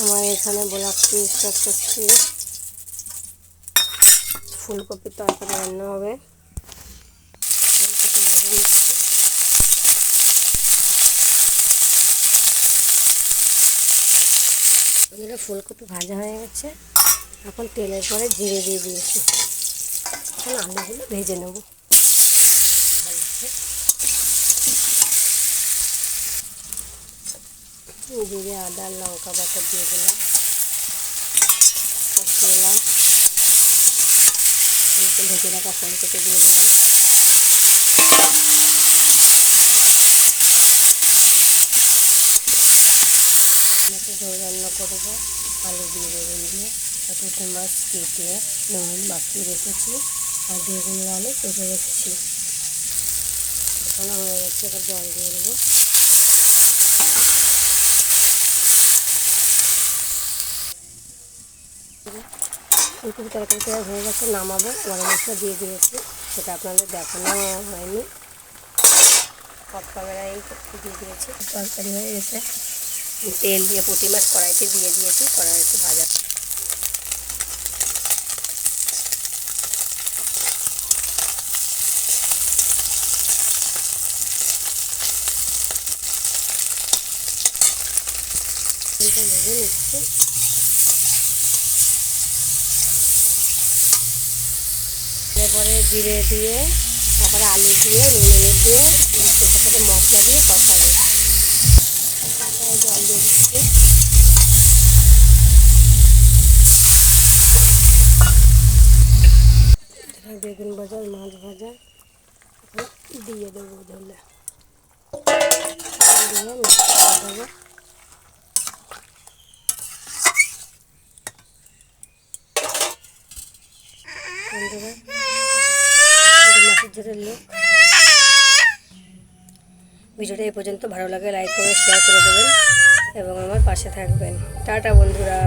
আমার এখানে ব্লাউজটি স্টার্ট করছি ফুলকপির তরকারি রান্না হবে। ফুলকপি এগুলো ফুলকপি ভাজা হয়ে গেছে। এখন তেলের পরে জিরে দিয়ে দিয়েছি। এখন আলুগুলো ভেজে নেব। জিরে আদা, লঙ্কা বাটা দিয়ে দিলাম। কষলাম ভেজে রাখা ফুলকপি দিয়ে দিলাম। ঝোল করব। আলু দিয়ে বেগুন দিয়ে। সাথে মাছ কেটে নুন মাখিয়ে রেখেছি। আর বেগুন আলু কেটে রেখেছি। এখন গেছে, এবার জল দিয়ে দেবো। ফুলকপি তরকারিটা হয়ে গেছে, নামাবো, গরম মশলা দিয়ে দিয়েছি, সেটা আপনাদের দেখানো হয়নি। সব দিয়ে দিয়েছি। তরকারি হয়ে গেছে। তেল দিয়ে পুঁটি মাছ কড়াইতে দিয়ে দিয়েছি কড়াইতে ভাজা। ভেজে নিচ্ছি। এরপরে জিরে দিয়ে, তারপরে আলু দিয়ে নুন হলুদ দিয়ে সেটার সাথে মশলা দিয়ে কষাবো। তারপরে জল দিয়ে দিচ্ছি বেগুন ভাজা, মাছ ভাজা, দিয়ে দেবো ধরলে দিয়ে দেবো। বন্ধুরা মাছের লোক ভিডিওটা এই পর্যন্ত। ভালো লাগে লাইক করে শেয়ার করে দেবেন। এবং আমার পাশে থাকবেন। টাটা, বন্ধুরা।